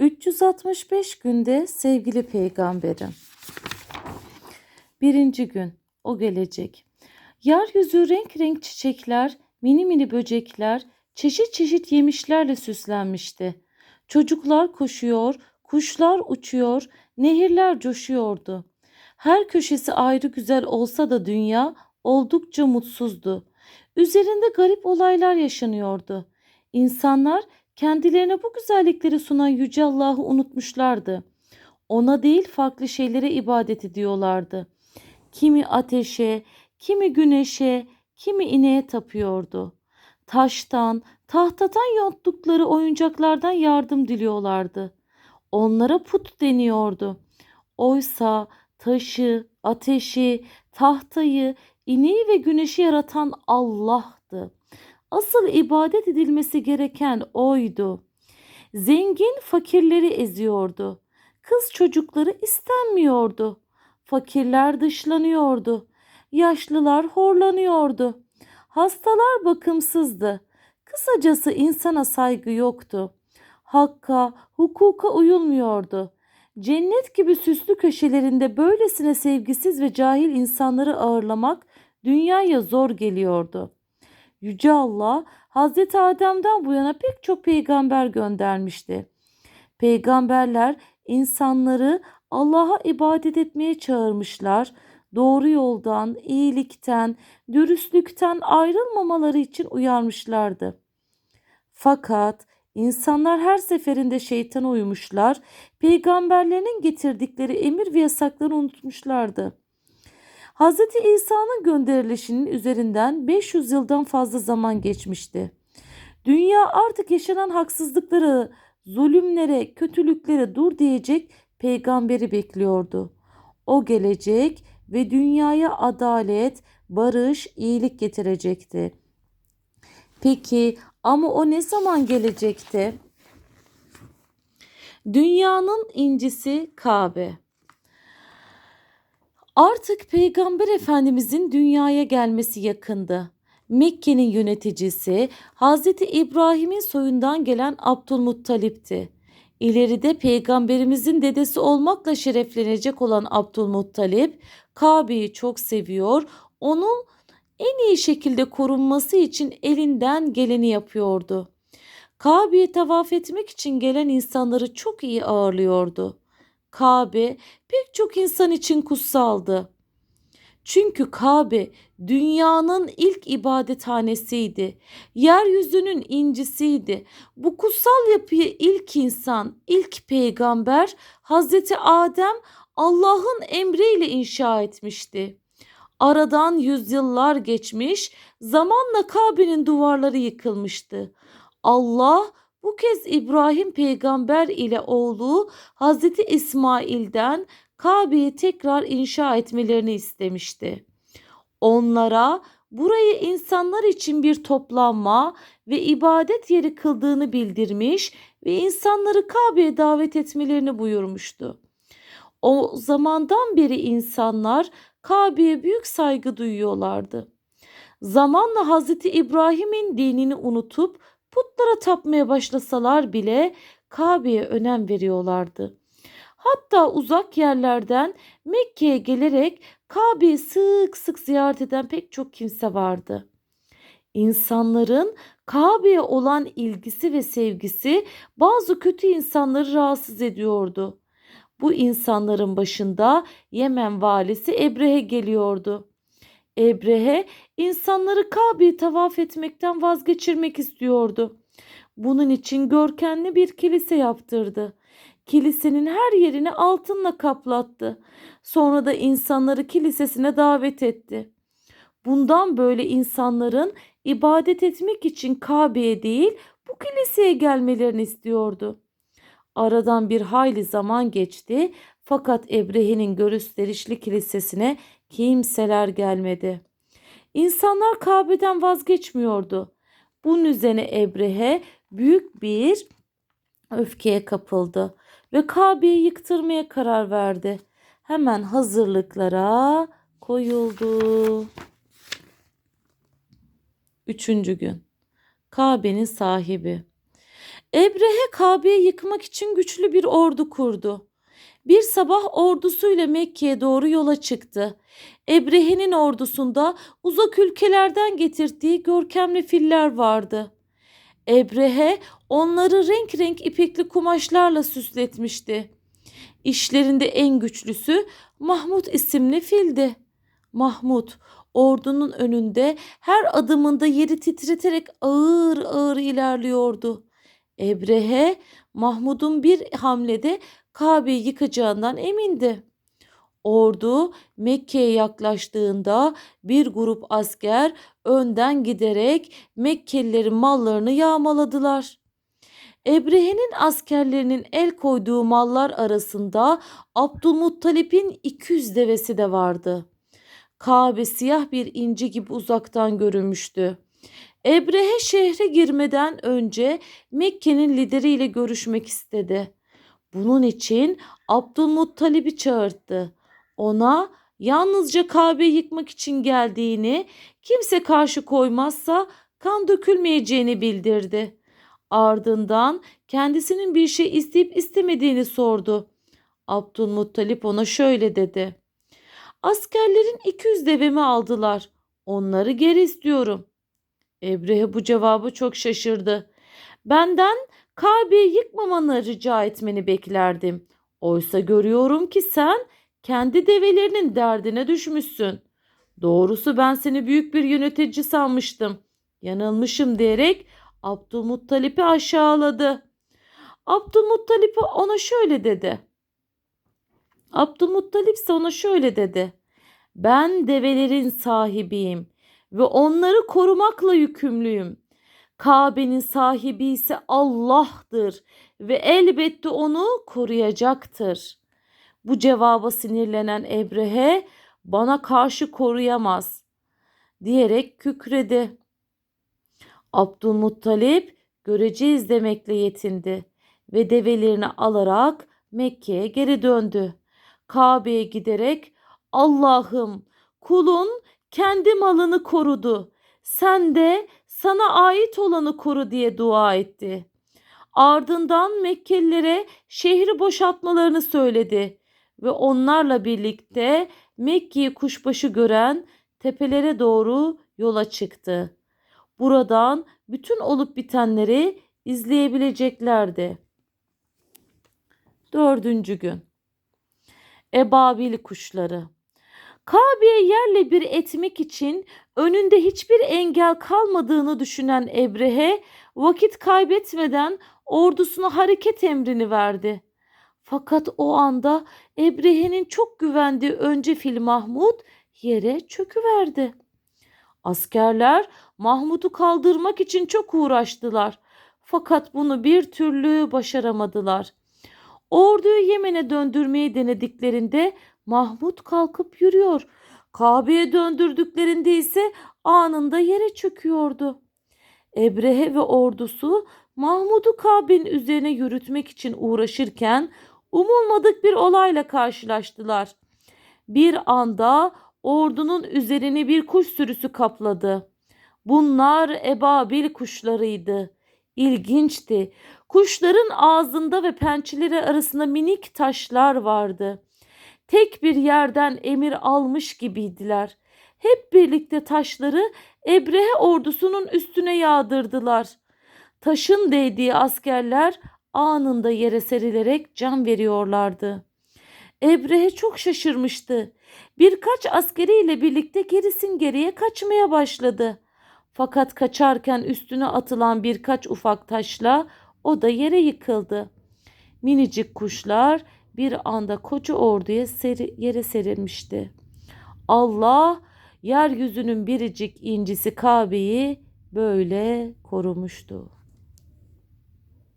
365 günde sevgili peygamberim. Birinci gün o gelecek. Yeryüzü renk renk çiçekler, mini mini böcekler, çeşit çeşit yemişlerle süslenmişti. Çocuklar koşuyor, kuşlar uçuyor, nehirler coşuyordu. Her köşesi ayrı güzel olsa da dünya oldukça mutsuzdu. Üzerinde garip olaylar yaşanıyordu. İnsanlar kendilerine bu güzellikleri sunan Yüce Allah'ı unutmuşlardı. Ona değil farklı şeylere ibadet ediyorlardı. Kimi ateşe, kimi güneşe, kimi ineğe tapıyordu. Taştan, tahtadan yonttukları oyuncaklardan yardım diliyorlardı. Onlara put deniyordu. Oysa taşı, ateşi, tahtayı, ineği ve güneşi yaratan Allah'tı. Asıl ibadet edilmesi gereken oydu. Zengin fakirleri eziyordu. Kız çocukları istenmiyordu. Fakirler dışlanıyordu. Yaşlılar horlanıyordu. Hastalar bakımsızdı. Kısacası insana saygı yoktu. Hakka, hukuka uyulmuyordu. Cennet gibi süslü köşelerinde böylesine sevgisiz ve cahil insanları ağırlamak dünyaya zor geliyordu. Yüce Allah Hazreti Adem'den bu yana pek çok peygamber göndermişti. Peygamberler insanları Allah'a ibadet etmeye çağırmışlar. Doğru yoldan, iyilikten, dürüstlükten ayrılmamaları için uyarmışlardı. Fakat insanlar her seferinde şeytana uymuşlar, peygamberlerinin getirdikleri emir ve yasakları unutmuşlardı. Hz. İsa'nın gönderilişinin üzerinden 500 yıldan fazla zaman geçmişti. Dünya artık yaşanan haksızlıkları, zulümlere, kötülüklere dur diyecek peygamberi bekliyordu. O gelecek ve dünyaya adalet, barış, iyilik getirecekti. Peki ama o ne zaman gelecekti? Dünyanın incisi Kabe. Artık Peygamber Efendimizin dünyaya gelmesi yakındı. Mekke'nin yöneticisi Hazreti İbrahim'in soyundan gelen Abdülmuttalip'ti. İleride peygamberimizin dedesi olmakla şereflenecek olan Abdülmuttalip Kabe'yi çok seviyor. Onun en iyi şekilde korunması için elinden geleni yapıyordu. Kabe'yi tavaf etmek için gelen insanları çok iyi ağırlıyordu. Kabe pek çok insan için kutsaldı. Çünkü Kabe dünyanın ilk ibadethanesiydi. Yeryüzünün incisiydi. Bu kutsal yapıyı ilk insan, ilk peygamber Hazreti Adem Allah'ın emriyle inşa etmişti. Aradan yüzyıllar geçmiş, zamanla Kabe'nin duvarları yıkılmıştı. Allah bu kez İbrahim peygamber ile oğlu Hazreti İsmail'den Kabe'yi tekrar inşa etmelerini istemişti. Onlara burayı insanlar için bir toplanma ve ibadet yeri kıldığını bildirmiş ve insanları Kabe'ye davet etmelerini buyurmuştu. O zamandan beri insanlar Kabe'ye büyük saygı duyuyorlardı. Zamanla Hazreti İbrahim'in dinini unutup putlara tapmaya başlasalar bile Kabe'ye önem veriyorlardı. Hatta uzak yerlerden Mekke'ye gelerek Kabe'yi sık sık ziyaret eden pek çok kimse vardı. İnsanların Kabe'ye olan ilgisi ve sevgisi bazı kötü insanları rahatsız ediyordu. Bu insanların başında Yemen valisi Ebrehe geliyordu. Ebrehe insanları Kabe'yi tavaf etmekten vazgeçirmek istiyordu. Bunun için görkemli bir kilise yaptırdı. Kilisenin her yerini altınla kaplattı. Sonra da insanları kilisesine davet etti. Bundan böyle insanların ibadet etmek için Kabe'ye değil bu kiliseye gelmelerini istiyordu. Aradan bir hayli zaman geçti fakat Ebrehe'nin gösterişli kilisesine kimseler gelmedi. İnsanlar Kabe'den vazgeçmiyordu. Bunun üzerine Ebrehe büyük bir öfkeye kapıldı ve Kabe'yi yıktırmaya karar verdi. Hemen hazırlıklara koyuldu. Üçüncü gün. Kabe'nin sahibi. Ebrehe Kabe'yi yıkmak için güçlü bir ordu kurdu. Bir sabah ordusuyla Mekke'ye doğru yola çıktı. Ebrehe'nin ordusunda uzak ülkelerden getirdiği görkemli filler vardı. Ebrehe onları renk renk ipekli kumaşlarla süsletmişti. İşlerinde en güçlüsü Mahmud isimli fildi. Mahmud ordunun önünde her adımında yeri titreterek ağır ağır ilerliyordu. Ebrehe Mahmud'un bir hamlede Kabe'yi yıkacağından emindi. Ordu Mekke'ye yaklaştığında bir grup asker önden giderek Mekkelilerin mallarını yağmaladılar. Ebrehe'nin askerlerinin el koyduğu mallar arasında Abdülmuttalip'in 200 devesi de vardı. Kabe siyah bir inci gibi uzaktan görünmüştü. Ebrehe şehre girmeden önce Mekke'nin lideriyle görüşmek istedi. Bunun için Abdülmuttalib'i çağırdı. Ona yalnızca Kabe'yi yıkmak için geldiğini, kimse karşı koymazsa kan dökülmeyeceğini bildirdi. Ardından kendisinin bir şey isteyip istemediğini sordu. Abdülmuttalip ona şöyle dedi. Askerlerin 200 devemi aldılar. Onları geri istiyorum. Ebrehe bu cevabı çok şaşırdı. Benden Kabe'yi yıkmamanı rica etmeni beklerdim. Oysa görüyorum ki sen kendi develerinin derdine düşmüşsün. Doğrusu ben seni büyük bir yönetici sanmıştım. Yanılmışım diyerek Abdülmuttalip'i aşağıladı. Abdülmuttalip ona şöyle dedi. Abdülmuttalip ise ona şöyle dedi. Ben develerin sahibiyim ve onları korumakla yükümlüyüm. Kabe'nin sahibi ise Allah'tır ve elbette onu koruyacaktır. Bu cevaba sinirlenen Ebrehe bana karşı koruyamaz diyerek kükredi. Abdülmuttalip göreceğiz demekle yetindi ve develerini alarak Mekke'ye geri döndü. Kabe'ye giderek Allah'ım kulun kendi malını korudu. Sen de sana ait olanı koru diye dua etti. Ardından Mekkelilere şehri boşaltmalarını söyledi ve onlarla birlikte Mekke'yi kuşbaşı gören tepelere doğru yola çıktı. Buradan bütün olup bitenleri izleyebileceklerdi. Dördüncü gün. Ebabil kuşları. Kabe'ye yerle bir etmek için önünde hiçbir engel kalmadığını düşünen Ebrehe vakit kaybetmeden ordusuna hareket emrini verdi. Fakat o anda Ebrehe'nin çok güvendiği önce fil Mahmud yere çöküverdi. Askerler Mahmud'u kaldırmak için çok uğraştılar. Fakat bunu bir türlü başaramadılar. Orduyu Yemen'e döndürmeyi denediklerinde Mahmud kalkıp yürüyor. Kabe'ye döndürdüklerinde ise anında yere çöküyordu. Ebrehe ve ordusu Mahmud'u Kabe'nin üzerine yürütmek için uğraşırken umulmadık bir olayla karşılaştılar. Bir anda ordunun üzerini bir kuş sürüsü kapladı. Bunlar ebabil kuşlarıydı. İlginçti. Kuşların ağzında ve pençeleri arasında minik taşlar vardı. Tek bir yerden emir almış gibiydiler. Hep birlikte taşları Ebrehe ordusunun üstüne yağdırdılar. Taşın değdiği askerler anında yere serilerek can veriyorlardı. Ebrehe çok şaşırmıştı. Birkaç askeriyle birlikte gerisin geriye kaçmaya başladı. Fakat kaçarken üstüne atılan birkaç ufak taşla o da yere yıkıldı. Minicik kuşlar bir anda koca orduya seri, yere serilmişti. Allah yeryüzünün biricik incisi Kabe'yi böyle korumuştu.